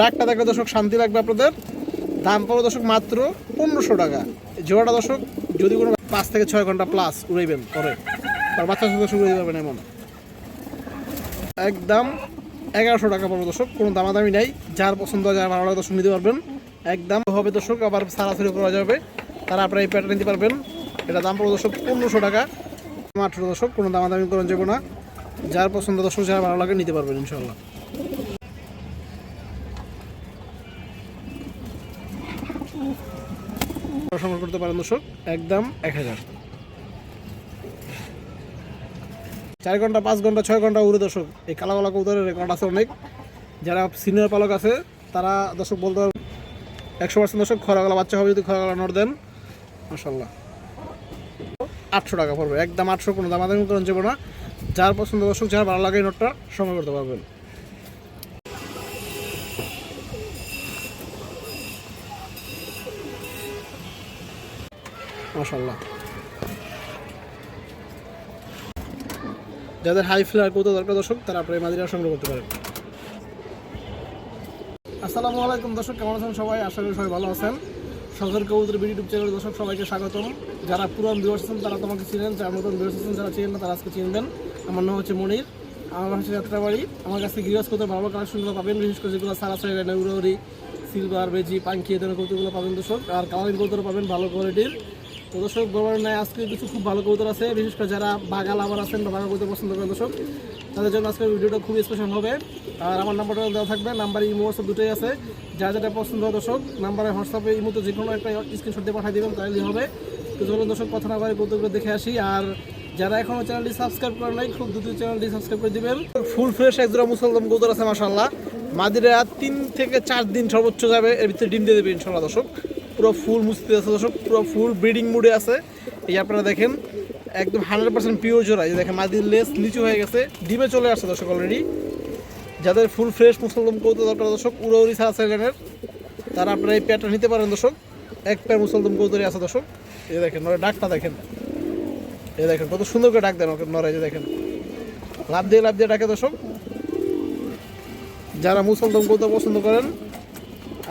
ডাকটা দেখলে দর্শক শান্তি লাগবে আপনাদের। দাম পড়বে দর্শক মাত্র পনেরোশো টাকা। জোড়াটা দর্শক যদি কোনো পাঁচ থেকে ছয় ঘণ্টা প্লাস উড়াইবেন পরে আর বাচ্চা সাথে উড়াইতে পারবেন এমন। একদম এগারোশো টাকা পড়বে দর্শক, কোনো দামাদামি নাই। যার পছন্দ হয়, যার ভালো লাগে দর্শক নিতে পারবেন। একদম হবে দর্শক, আবার সারাসারি করা যাবে। তারা আপনারা এই প্যাটার্ন নিতে পারবেন। এটা দাম পড়বে দর্শক পনেরোশো টাকা। মাত্র দর্শক, কোনো দামাদামি করা যাবে না। যার পছন্দ দর্শক, যার ভালো লাগে নিতে পারবেন ইনশাল্লাহ সংগ্রহ করতে পারেন দর্শক, একদম এক হাজার। চার ঘণ্টা, পাঁচ ঘণ্টা, ছয় ঘণ্টা উড়ে দর্শক, এই কালা কালা কৌতরের রেকর্ড আছে অনেক। যারা সিনিয়র পালক আছে, তারা দর্শক বলতে পারবে একশো পার্সেন্ট দর্শক খরাগলা বাচ্চা হবে যদি খরাগলা নট দেন। মাসাল্লাহ আটশো টাকা পড়বে, একদম আটশো কোনো দামাদামি করেন যাবে না। যার পছন্দ দর্শক, যার ভালো লাগে নোটটা সংগ্রহ করতে পারবেন। মাসাল্লাহ যাদের হাই ফ্লেয়ার কৌতো দরকার দর্শক, তারা এই মাদিরা সংগ্রহ করতে পারেন। আসসালামু আলাইকুম দর্শক, কেমন আছেন সবাই? আশা করি সবাই ভালো আছেন। সরকার কবুতর ইউটিউব চ্যানেল দর্শক, সবাইকে স্বাগতম। যারা পুরান ভিউয়ার্স আছেন, তারা তোমাকে চিনেন, যারা নতুন ভিউয়ার্স আছেন, যারা চিনেন না, তারা আজকে চিনবেন। আমার নাম হচ্ছে মনির, আমার হচ্ছে যাত্রাবাড়ি। আমার কাছে গিরাজ করতে ভালো কালেকশনগুলো পাবেন, বিশেষ করে যেগুলো সারা সাইড উড়ি সিলভার বেজি পাঙ্কি এ ধরনের কৌতুকগুলো পাবেন দর্শক। আর কালারিং কৌতর পাবেন, ভালো কোয়ালিটির তো দর্শক নাই, আজকে কিছু খুব ভালো কৌতর আছে, বিশেষ করে যারা বাগাল আবার আছেন বা বাগা কৌতর পছন্দ করেন দর্শক, তাদের জন্য আজকের ভিডিওটা খুব স্পেশাল হবে। আর আমার নাম্বারটা দেওয়া থাকবে, নাম্বার ইমো হোয়াটসঅ্যাপ দুটোই আছে। যা যেটা পছন্দ হয় দর্শক, নাম্বারে হোয়াটসঅ্যাপে ইমোতে যে কোনো একটা স্ক্রিনশট দিয়ে পাঠিয়ে দেবেন, তাহলেই হবে। তো চলুন দর্শক কথা না বলে কৌতুকগুলো দেখে আসি। আর যারা এখনও চ্যানেলটি সাবস্ক্রাইব করে নাই, খুব দ্রুত চ্যানেলটি সাবস্ক্রাইব করে দিবেন। ফুল ফ্রেশ একজোড়া মুসলদম কৌতর আছে মাসাল্লাহ মাদিরা তিন থেকে চার দিন সর্বোচ্চ যাবে, এর ভিতরে ডিম দিয়ে দেবে ইনশাল্লাহ দর্শক। পুরো ফুল মুস্তি আছে, দর্শক, পুরো ফুল ব্রিডিং মুডে আছে। এই আপনারা দেখেন, একদম হান্ড্রেড পার্সেন্ট পিওর জোড়া। এই দেখেন মাদির লেস নিচু হয়ে গেছে, ডিমে চলে আসছে, দর্শক অলরেডি যাদের ফুল ফ্রেশ মুসলদম কৌতো দরকার, দর্শক, উড়াউড়ি সারা সাইলেনের তারা আপনারা এই প্যাটটা নিতে পারেন, দর্শক। এক প্যার মুসলদম কৌতরি আছে, দর্শক। এই দেখেন নয় ডাকটা দেখেন। এই দেখেন, কত সুন্দর করে ডাক দেন ওকে নরাই যে দেখেন। লাভ দিয়ে লাভ দিয়ে ডাকে, দর্শক। যারা মুসলদম কৌতো পছন্দ করেন,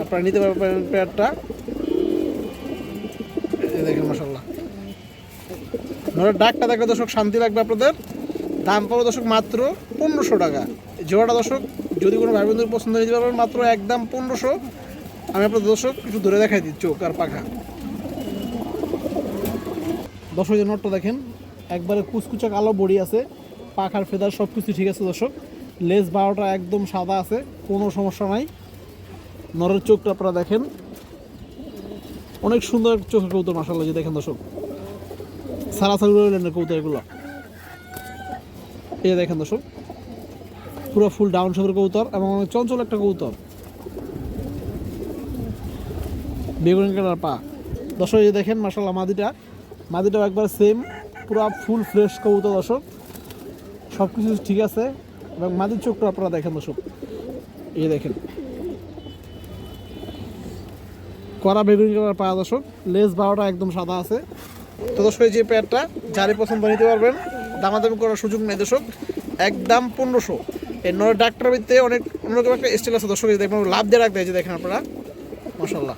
আপনারা নিতে পারবেন পেয়ারটা নরের ডাকটা দেখলে দর্শক, শান্তি লাগবে আপনাদের। দাম পড়বে দর্শক মাত্র পনেরোশো টাকা। জোড়াটা দর্শক, যদি কোনো ভাই বন্ধুর পছন্দ নিতে পারবেন মাত্র একদম পনেরোশো। আমি আপনাদের দর্শক, একটু ধরে দেখাই দিই, চোখ আর পাখা। দর্শক যে নটটা দেখেন, একবারে কুচকুচা কালো বড়ি আছে। পাখার ফেদার সব কিছু ঠিক আছে দর্শক। লেজ বারোটা একদম সাদা আছে, কোনো সমস্যা নাই। নরের চোখটা আপনারা দেখেন। অনেক সুন্দর চোখের কৌতুক মাসাল্লাহ যে দেখেন দর্শক। সারাসারি রইলেন কৌতুক এগুলো। এই দেখেন দর্শক, পুরো ফুল ডাউন শোকের কৌতর এবং অনেক চঞ্চল একটা কৌতর বেগুন কালার পা। দর্শক, এই দেখেন মাসাল্লাহ মাদিটা। মাদিটাও একবার সেম পুরো ফুল ফ্রেশ কবুতর দর্শক। সব কিছু ঠিক আছে এবং মাদির চোখটা আপনারা দেখেন দর্শক। এই দেখেন। কড়া বেগুনি কালার পা দর্শক লেস বারোটা একদম সাদা আছে। তো দর্শক যে প্যাডটা যারই পছন্দ নিতে পারবেন, দামাদামি করার সুযোগ নেই দর্শক, একদম পনেরোশো। এই নয় ডাক্তার ভিত্তিতে অনেক অন্যরকম একটা স্টাইল আছে দর্শক দেখবেন লাভ দিয়ে রাখতে যে দেখেন আপনারা। মশাল্লাহ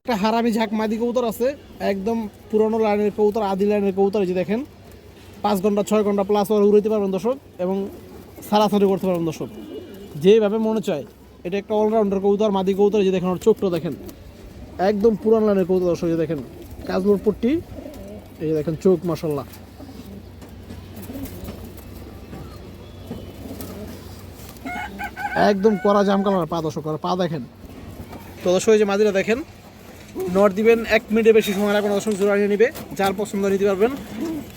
একটা হারামি ঝাঁক মাদি কবুতর আছে, একদম পুরনো লাইনের কবুতর, আদি লাইনের কবুতর যে দেখেন। পাঁচ ঘণ্টা, ছয় ঘণ্টা প্লাস ওরা উড়াইতে পারবেন দর্শক, এবং সারাসারি করতে পারবেন দর্শক। যেভাবে মনে চায় এটা একটা অলরাউন্ডার কবুতর, মাদি কবুতর যে দেখেন ওর চোখটা দেখেন। একদম পুরান লাইনের কবুতর দর্শক দেখেন। কাজলোর পট্টি, এই দেখেন চোখ মশাল্লা একদম কড়া জাম কালার, পা দর্শক পা দেখেন। তো দর্শক যে মাদিরা দেখেন নট দিবেন এক মিনিটে বেশি সময় লাগবে না দর্শক, জোড়া নিয়ে নিবে, যার পছন্দ নিতে পারবেন।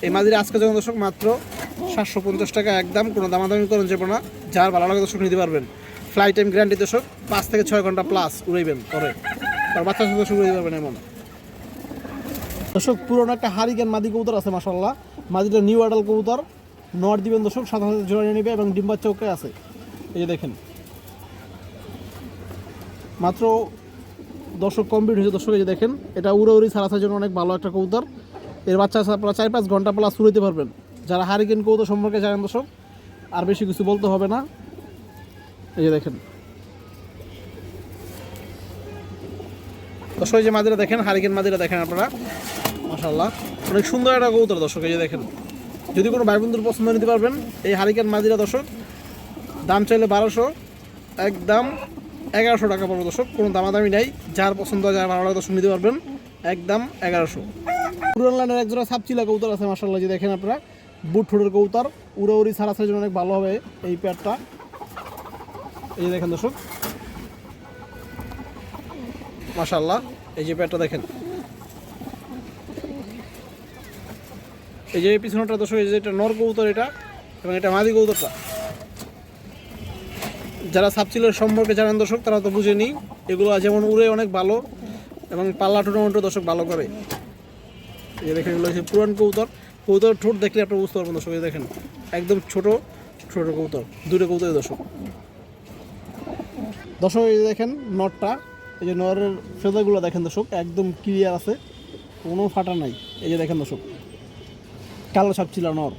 এই মাদিরা আজকে যখন দর্শক, মাত্র সাতশো পঞ্চাশ টাকা একদম, কোনো দামাদামি করেন যাবে না, যার ভালো লাগে দর্শক নিতে পারবেন। ফ্লাইট টাইম গ্যারান্টি দর্শক পাঁচ থেকে ছয় ঘণ্টা প্লাস উড়াইবেন পরে। আর বাচ্চা দর্শক উড়াইতে পারবেন এমন। দর্শক, পুরোনো একটা হারিকেন মাদি কবুতর আছে মাসাল্লাহ মাদিটা নিউ আডাল কবুতর। নট দিবেন দর্শক, সাথে সাথে জোড়া নিয়ে নিবে এবং ডিম্বার চৌকে আছে। এই যে দেখেন। মাত্র দর্শক কমপ্লিট হয়েছে, দর্শক, এই যে দেখেন। এটা উড়ে উড়ি সারাসার জন্য অনেক ভালো একটা কবুতর। এর বাচ্চা আপনারা চার পাঁচ ঘণ্টা প্লাস উড়াইতে পারবেন। যারা হারিকেন কৌতো সম্পর্কে জানেন দর্শক, আর বেশি কিছু বলতে হবে না। এই যে দেখেন। দর্শক যে মাদিরা দেখেন, হারিকেন মাদিরা দেখেন আপনারা। মাশাল্লাহ অনেক সুন্দর একটা কৌতর দর্শক, এই যে দেখেন। যদি কোনো ভাই বন্ধুর পছন্দ নিতে পারবেন, এই হারিকেন মাদিরা, দর্শক, দাম চাইলে বারোশো, একদম এগারোশো টাকা পড়বে, দর্শক। কোনো দামাদামি নাই, যার পছন্দ যার ভালো লাগে, দর্শক, নিতে পারবেন। একদম এগারোশো। পুরান লাইনের এক সাপচিলা কৌতর আছে মাসাল্লাহ যে দেখেন আপনারা। বুট ঠোঁটের কৌতর উড়াউড়ি ছাড়াছাড়ির জন্য অনেক ভালো হবে এই প্যাডটা এই দেখেন দর্শক। মাশাল্লাহ এই যে প্যাডটা দেখেন। এই যে পিছনটা দর্শক, এই যে এটা নর কৌতর এটা এবং এটা মাদি কৌতরটা যারা সাবচিলের সম্পর্কে জানেন দর্শক, তারা তো বুঝেনি এগুলো যেমন উড়ে অনেক ভালো এবং পাল্লা টুর্নামেন্টও দর্শক ভালো করে। এই দেখেন, এগুলো হচ্ছে পুরান কৌতর কৌতর ঠোঁট দেখলে আপনারা বুঝতে পারবেন দর্শক, এই দেখেন, একদম ছোট ছোট কৌতর দুটো কৌতর দর্শক। দর্শক, এই দেখেন নটটা, এই যে নরের ফেদারগুলো দেখেন দর্শক, একদম ক্লিয়ার আছে, কোনো ফাটা নাই। এই যে দেখেন দর্শক, কালো সাপ ছিল নর।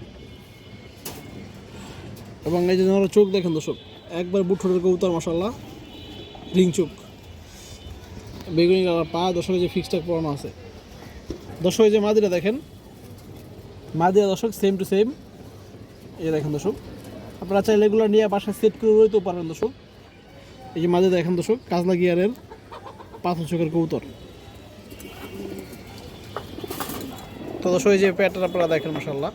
এবং এই যে নরের চোখ দেখেন দর্শক, একবার বুট বুটুরের কৌতর মশাল্লা রিং চোখ। বেগুনি কালার পা দর্শক এই যে ফিক্সটাক পরানো আছে। দর্শক যে মাদিরা দেখেন, মাদিরা দর্শক সেম টু সেম এই দেখেন দর্শক, আপনারা চাইলে এগুলো নিয়ে বাসায় সেট করে রইতেও পারেন দর্শক। এই যে মাঝে দেখেন দর্শক, কাজলা গিয়ারের পাথর চোখের কৌতর তো দর্শক, এই যে প্যাটটা আপনারা দেখেন মশাল্লাহ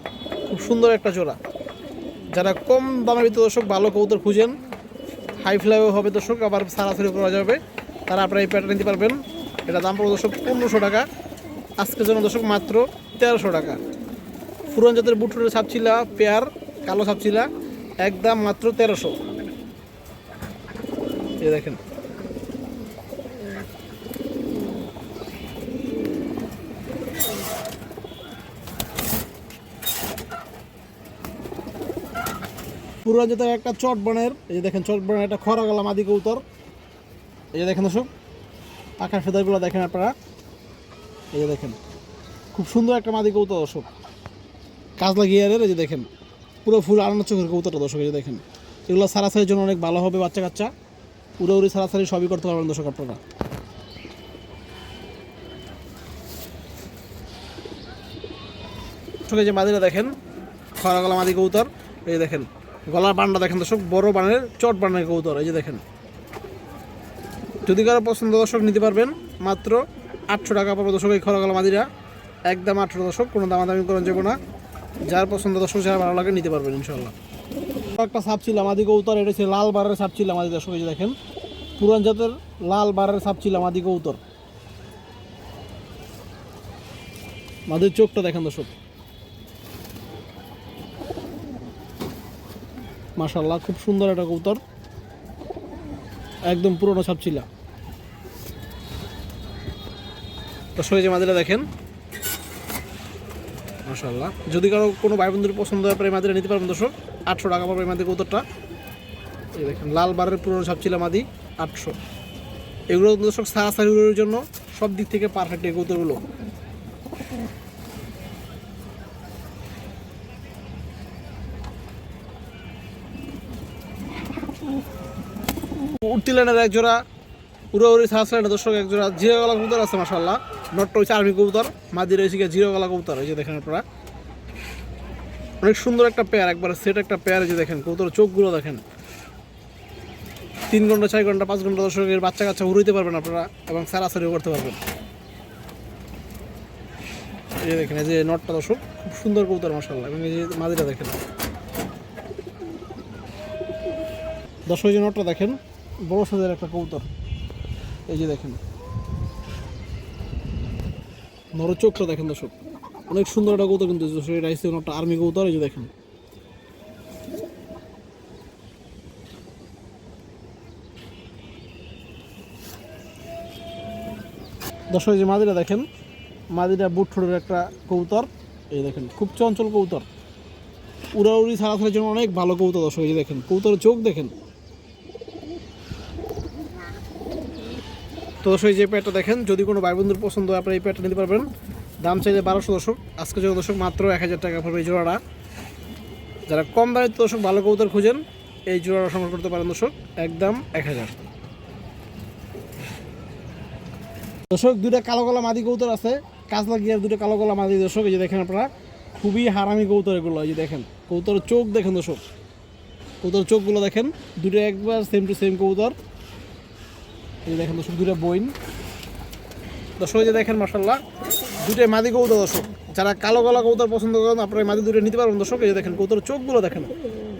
খুব সুন্দর একটা জোড়া। যারা কম দামের ভিতরে দর্শক ভালো কৌতর খুঁজেন হাই ফ্লাইও হবে দর্শক, আবার সারাসারি করা যাবে। তারা আপনারা এই প্যাটটা নিতে পারবেন। এটা দাম পড়বে দর্শক পনেরোশো টাকা। আজকের জন্য দর্শক মাত্র তেরোশো টাকা। পুরান জাতের বুটুরের ছাপছিলা পেয়ার, কালো ছাপছিলা একদম মাত্র তেরোশো। এই দেখেন। পুরো যেটা একটা চট বনের, এই যে দেখেন চট বনের একটা খরা গেলাম আদি কৌতর এই যে দেখেন দর্শক, পাখার ফেদারগুলো দেখেন আপনারা। এই যে দেখেন, খুব সুন্দর একটা মাদি কৌতর দর্শক। কাজলা গিয়ারের, এই যে দেখেন, পুরো ফুল আনানোর চোখের কৌতরটা দর্শক, এই যে দেখেন। এগুলো সারাসারির জন্য অনেক ভালো হবে বাচ্চা কাচ্চা উড়াউড়ি সারাসারি সবই করতে পারবেন দর্শক আপনারা। দর্শক যে মাদিরা দেখেন খরা গলা মাদি কৌতর এই দেখেন, গলার বানটা দেখেন দর্শক, বড় বানের, চট বানের কৌতর এই যে দেখেন। যদি কারও পছন্দ দর্শক নিতে পারবেন, মাত্র আটশো টাকা পাবো দর্শক এই খরা গলা মাদিরা। একদম আটশো দর্শক, কোনো দামাদামি করেন যাব না। যার পছন্দ দর্শক, যারা ভালো লাগে নিতে পারবেন ইনশাল্লাহ একটা সাপ ছিল আমাদের কৌতর এটা ছিল লাল বারের সাপ ছিল আমাদের দর্শক, এই যে দেখেন। পুরান জাতের লাল বারের সাপ ছিল আমাদের কৌতর মাদের চোখটা দেখেন দর্শক। মাশাল্লাহ খুব সুন্দর একটা কৌতর একদম পুরনো সাপ ছিল। দর্শক যে মাদিরা দেখেন। মাশাল্লাহ যদি কারও কোনো ভাই বন্ধুর পছন্দ হয় এই মাদিরা নিতে পারবেন দর্শক। আটশো টাকা এই মাদি কৌতরটা এই দেখেন, লাল বারের পুরনো সব ছিল মাদি। আটশো। এগুলো দর্শক সারাসারি উড়ের জন্য সব দিক থেকে পারফেক্ট এই কৌতরগুলো উঠতি লাইনের এক জোড়া, উড়াউড়ি সাহস লাইনের দর্শক এক জোড়া, জিরো গলা কবুতর আছে মাসাল্লাহ নটটা হচ্ছে আর্মি কবুতর মাদি রয়েছে গিয়ে জিরো গলা কবুতর, এই যে দেখেন আপনারা। অনেক সুন্দর একটা পেয়ার একবার সেট একটা পেয়ার যে দেখেন কবুতর চোখগুলো দেখেন। তিন ঘণ্টা, ছয় ঘণ্টা, পাঁচ ঘণ্টা দর্শকের বাচ্চা কাচ্চা উড়াইতে পারবেন আপনারা এবং সারাসারিও করতে পারবেন। এই দেখেন, এই যে নটটা দর্শক, খুব সুন্দর কবুতর মাসাল্লাহ এবং এই যে মাদিটা দেখেন। দর্শক যে নটটা দেখেন, বড় সাজের একটা কবুতর। এই যে দেখেন নর চোখটা দেখেন দর্শক, অনেক সুন্দর একটা কবুতর কিন্তু এটা আর্মি কবুতর, এই যে দেখেন। দর্শক যে মাদিরা দেখেন, মাদিরা বুট ঠোঁটের একটা কবুতর। এই দেখেন, খুব চঞ্চল কবুতর। উড়াউড়ি ছাড়াছাড়ির জন্য অনেক ভালো কবুতর দর্শক, এই দেখেন, কবুতরের চোখ দেখেন। তো দর্শক যে প্যাটটা দেখেন, যদি কোনো ভাই বন্ধুর পছন্দ হয়, আপনারা এই প্যাটটা নিতে পারবেন। দাম চাইলে বারোশো দর্শক আজকে যখন দর্শক মাত্র এক হাজার টাকা পড়বে এই জোড়াটা। যারা কম দামে দর্শক ভালো কবুতর খুঁজেন, এই জোড়াটা সংগ্রহ করতে পারেন দর্শক, একদম এক হাজার। দর্শক দুটা কালো গলা মাদি কৌতর আছে। কাজলা গিয়ার দুটো কালো গলা মাদি দর্শক, এই যে দেখেন আপনারা, খুবই হারামি কৌতর এগুলো, এই যে দেখেন কবুতরের চোখ দেখেন দর্শক। কৌতর চোখগুলো দেখেন দুটো একবার সেম টু সেম কৌতর এই দেখেন দর্শক দুটো বইন। দর্শক যে দেখেন মাসাল্লাহ দুটোই মাদি কৌতর দর্শক। যারা কালো গলা কৌতর পছন্দ করেন, আপনারা মাদি দুটো নিতে পারবেন দর্শক। এই যে দেখেন কবুতর চোখগুলো দেখেন।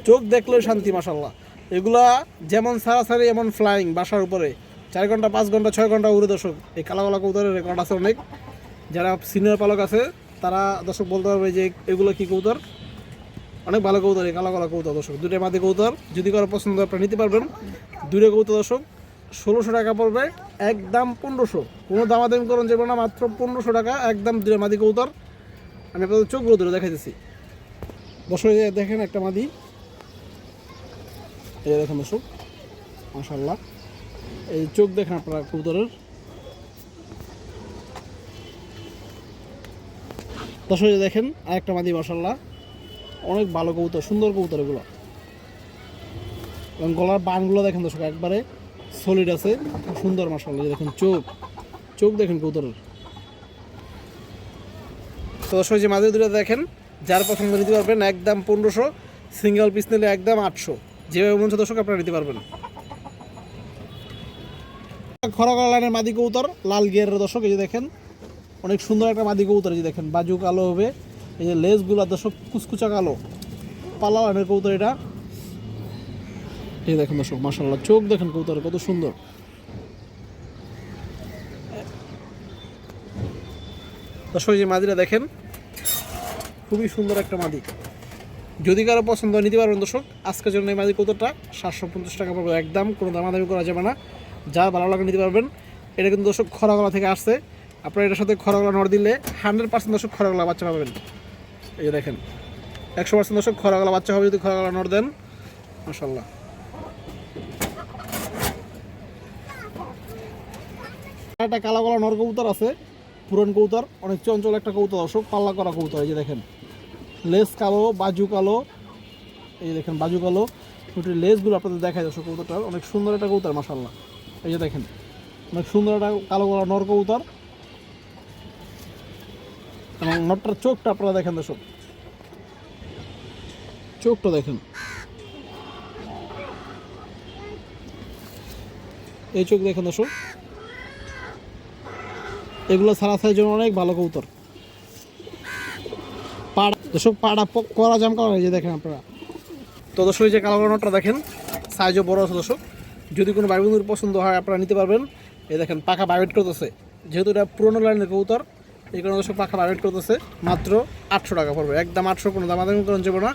চোখ দেখলে শান্তি মাসাল্লাহ এগুলা যেমন সারাসারি, এমন ফ্লাইং বাসার উপরে। চার ঘণ্টা, পাঁচ ঘণ্টা, ছয় ঘণ্টা উড়ে দর্শক। এই কালো গলা কবুতরের রেকর্ড আছে অনেক। যারা সিনিয়র পালক আছে, তারা দর্শক বলতে পারবে যে এগুলো কি কবুতর অনেক ভালো কবুতর এই কালো কালো কবুতর দর্শক। দুটো মাদি কবুতর যদি কারও পছন্দ আপনারা নিতে পারবেন। দুটো কবুতর দর্শক, ষোলোশো টাকা পড়বে, একদম পনেরোশো। কোনো দামাদামি করুন যাবে না মাত্র পনেরোশো টাকা, একদম দুটো মাদি কবুতর আমি আপনাদের চোখগুলো ধরে দেখাইতেছি। দর্শক দেখেন একটা মাদি। এই দেখেন দর্শক মাশাল্লাহ এই চোখ দেখেন আপনারা কবুতরের। দর্শক দেখেন আরেকটা মাদি মাশাল্লাহ অনেক ভালো কবুতর, সুন্দর কবুতর এগুলো। এবং গলার বানগুলো দেখেন দর্শক, একবারে সলিড আছে, সুন্দর মাসাল্লাহ দেখেন চোখ চোখ দেখেন কবুতরের। তো দর্শক যে মাঝে দুটো দেখেন, যার পছন্দ নিতে পারবেন একদম পনেরোশো সিঙ্গেল পিস নিলে একদম আটশো। যেভাবে মন দর্শক, আপনারা নিতে পারবেন। খড়গড় লাইনের মাদি কবুতর, লাল গিয়ারের দর্শক, এই যে দেখেন, অনেক সুন্দর একটা মাদি কবুতর, এই যে দেখেন, বাজু কালো হবে, এই যে লেজগুলো দর্শক, কুচকুচা কালো পালা লাইনের কবুতর এটা। এই দেখেন দর্শক মাসাল্লাহ চোখ দেখেন কবুতর কত সুন্দর। দর্শক যে মাদিরা দেখেন, খুবই সুন্দর একটা মাদি। যদি কারও পছন্দ নিতে পারবেন দর্শক। আজকের জন্য এই মাদি কৌতরটা সাতশো পঞ্চাশ টাকা পড়বে, একদম কোনো দামাদামি করা যাবে না। যা ভালো লাগে নিতে পারবেন। এটা কিন্তু দর্শক খরাগলা থেকে আসছে। আপনারা এটার সাথে খরাগলা নড় দিলে হান্ড্রেড পার্সেন্ট দর্শক খরাগলা বাচ্চা পাবেন। এই যে দেখেন, একশো পার্সেন্ট দর্শক খরাগলা বাচ্চা হবে যদি খরাগলা নড় দেন। মাসাল্লাহ একটা কালো গলা নর কবুতর আছে, পুরন কবুতর, অনেক চঞ্চল একটা কবুতর, দর্শক, পাল্লা করা কবুতর, এই যে দেখেন। লেস কালো, বাজু কালো, এই দেখেন, বাজু কালো। লেসগুলো আপনাদের দেখায় দর্শক কবুতরটার, অনেক সুন্দর একটা কবুতর মাসাল্লাহ এই যে দেখেন অনেক সুন্দর একটা কালো গলা নর কবুতর। এবং নটটার চোখটা আপনারা দেখেন দর্শক। চোখটা দেখেন। এই চোখ দেখেন দর্শক। এগুলো সারা সাইজ জন্য অনেক ভালো কবুতর। পাড়া দর্শক, পাড়া করা জাম করা যে দেখেন আপনারা। তো দর্শক যে কালো নটটা দেখেন, সাইজও বড় আছে দর্শক। যদি কোনো ভাই বন্ধুর পছন্দ হয়, আপনারা নিতে পারবেন। এই দেখেন, পাখা বাইট করতেছে। যেহেতু এটা পুরোনো লাইনের কবুতর, এই কারণে দর্শক পাখা বাইট করতেছে। মাত্র আটশো টাকা পড়বে। একদম আটশো, কোনো দামাদামি করেন যাবে না।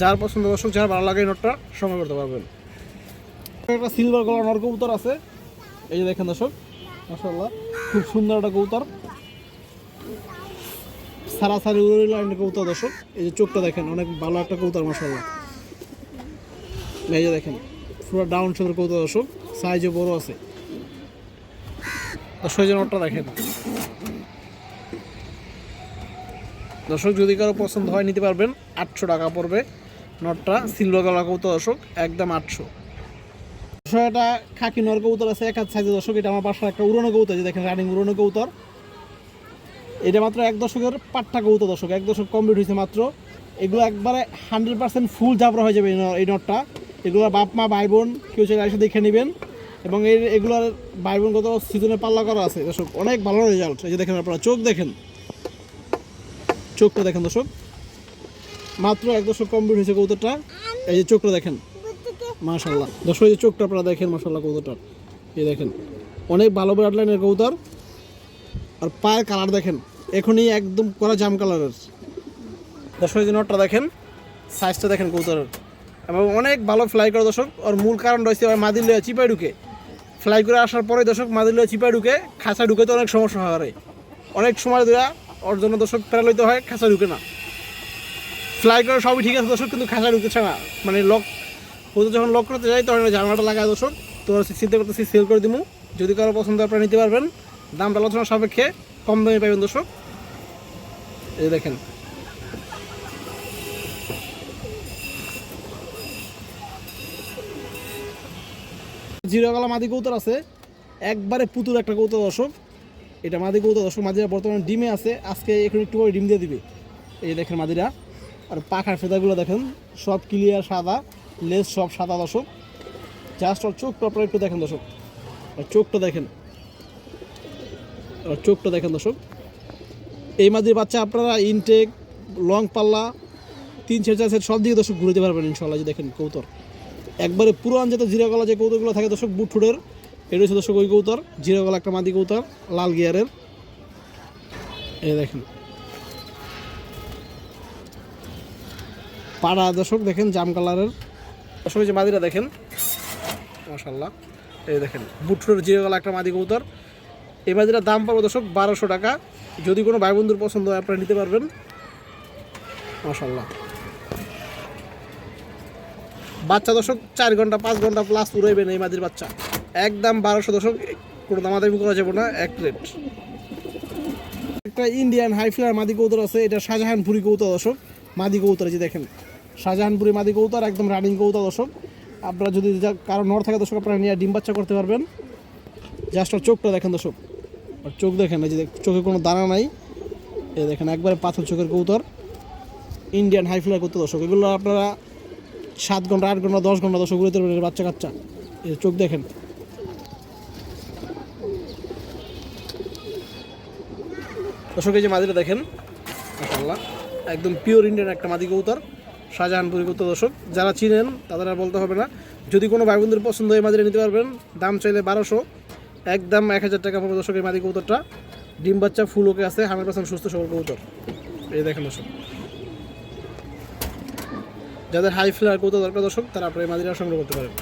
যার পছন্দ দর্শক, যার ভালো লাগে নটটা সংগ্রহ করতে পারবেন। একটা সিলভার কালার নর কবুতর আছে। এই যে দেখেন দর্শক মাসাল্লাহ খুব সুন্দর একটা কবুতর। সারাসারি উড়ি লাইনের কবুতর দর্শক। এই যে চোখটা দেখেন, অনেক ভালো একটা কবুতর মাসাল্লাহ এই যে দেখেন। পুরো ডাউন শেপের কবুতর দর্শক সাইজে বড় আছে। দর্শক নটটা দেখেন। দর্শক, যদি কারও পছন্দ হয়, নিতে পারবেন। আটশো টাকা পড়বে নটটা সিলভার কালার কবুতর দর্শক, একদম আটশো। দর্শক, এটা খাকি নর কবুতর আছে, এক হাত সাইজে দর্শক, এটা আমার বাসার একটা উড়নো কবুতর, যে দেখেন রানিং উড়নো কবুতর। এটা মাত্র এক দশকের পাট্টা কবুতর দর্শক, এক দশক কমপ্লিট হয়েছে মাত্র। এগুলো একবারে হান্ড্রেড পার্সেন্ট ফুল জাবরা হয়ে যাবে এই নটটা এগুলো বাপ, মা, ভাই, বোন, কেউ চাইলে এসে দেখে নেবেন। এবং এর, এগুলোর ভাই, বোন কত সিজনে পাল্লা করা আছে। দর্শক, অনেক ভালো রেজাল্ট এই যে দেখেন আপনারা, চোখ দেখেন। চোখটা দেখেন দর্শক। মাত্র এক দশক কমপ্লিট হয়েছে কবুতরটা। এই যে চোখটা দেখেন। মাশাল্লাহ দর্শক, এই চোখটা আপনারা দেখেন মাশাল্লাহ কবুতরটার। এই দেখেন, অনেক ভালো ব্লাড লাইনের কবুতর। আর পায়ের কালার দেখেন, এখনই একদম করা জাম কালারের দর্শক, এই যে নটটা দেখেন সাইজটা দেখেন কবুতরের। এবং অনেক ভালো ফ্লাই করে দর্শক। ওর মূল কারণ রয়েছে লয়ে চিপাই ঢুকে। ফ্লাই করে আসার পরে দর্শক, মাদির লয়ে চিপাই ঢুকে খাঁচা ঢুকে তো অনেক সমস্যা হয় অনেক সময় ধরে ওর জন্য দর্শক প্যারা লইতে হয়, খাঁচা ঢুকে না। ফ্লাই করে সবই ঠিক আছে দর্শক, কিন্তু খাঁচা ঢুকেছে না। মানে লক ওদের যখন লক করতে যাই তখন জামাটা লাগায় দর্শক। তো চিন্তা করতেছি সেল করে দিবো যদি কারও পছন্দ আপনারা নিতে পারবেন। দামটা আলোচনা সাপেক্ষে কম দামে পাবেন দর্শক। এই দেখেন। জিরো গলা মাদি কৌতর আছে। একবারে পুতুর একটা কৌতর দর্শক। এটা মাদি কৌতর দর্শক, মাদিরা বর্তমানে ডিমে আছে। আজকে এখন একটু করে ডিম দিয়ে দিবে। এই দেখেন মাদিরা। আর পাখার ফেদাগুলো দেখেন, সব ক্লিয়ার সাদা লেজ সব সাদা দর্শক। জাস্ট ওর চোখটা আপনারা একটু দেখেন দর্শক। আর চোখটা দেখেন। আর চোখটা দেখেন দর্শক। এই মাদির বাচ্চা আপনারা ইনটেক লং পাল্লা, তিন চার চার সব দিকে দর্শক ঘুরতে পারবেন ইনশাল্লাহ যে দেখেন কৌতর একবারে পুরান যেটা জিরা গলা যে কৌতরগুলো থাকে দর্শক, বুট ঠুটের এটা হচ্ছে দর্শক ওই কৌতর, জিরা গলা একটা মাদি কৌতর, লাল গিয়ারের। এই দেখেন। পাড়া দর্শক দেখেন, জাম কালারের। দর্শক যে মাদিরা দেখেন মাশাল্লাহ এই দেখেন, বুট ঠুটের জিরা গলা একটা মাদি কৌতর। এই মাদিরার দাম পাবো দর্শক বারোশো টাকা। যদি কোনো ভাই বন্ধুর পছন্দ হয়, আপনারা নিতে পারবেন। মাশাল্লাহ বাচ্চা দশক চার ঘণ্টা, পাঁচ ঘণ্টা প্লাস উড়াইবেন এই মাদির বাচ্চা। একদম বারোশো দশক, কোনো দামাদামি করা যাবে না, এক প্লেট একটা ইন্ডিয়ান হাই ফ্লার মাদি কৌতর আছে, এটা শাহজাহানপুরি কৌতর দশক, মাদি কৌতর যে দেখেন। শাহজাহানপুরি মাদি কৌতর একদম রানিং কৌতর দশক। আপনারা যদি কারও নর থাকে দর্শক আপনারা নিয়ে ডিম বাচ্চা করতে পারবেন। জাস্ট ওর চোখটা দেখেন দর্শক আর চোখ দেখেন, এই যে চোখে কোনো দানা নাই। এ দেখেন, একবারে পাথর চোখের কৌতর ইন্ডিয়ান হাই ফ্লার কৌতর দর্শক এগুলো আপনারা সাত ঘণ্টা, আট ঘণ্টা, দশ ঘণ্টা দর্শক উড়ে পারবেন বাচ্চা কাচ্চা। চোখ দেখেন। দর্শক, এই যে মাদিটা দেখেন, মাশাআল্লাহ, একদম পিওর ইন্ডিয়ান একটা মাদি কৌতর শাহজাহানপুরি কৌতর দর্শক। যারা চিনেন, তাদের আর বলতে হবে না। যদি কোনো ভাই বন্ধুর পছন্দ হয় মাদিটা নিতে পারবেন, দাম চাইলে বারোশো। একদম এক হাজার টাকা পড়বে দর্শক এই মাদি কৌতরটা ডিম বাচ্চা ফুল ওকে আছে, হান্ড্রেড পার্সেন্ট সুস্থ সবল কৌতর এই দেখেন দর্শক। যাদের হাই ফ্লেয়ার করতে দরকার দর্শক তারা আপনার মাদিরা সংগ্রহ করতে পারেন।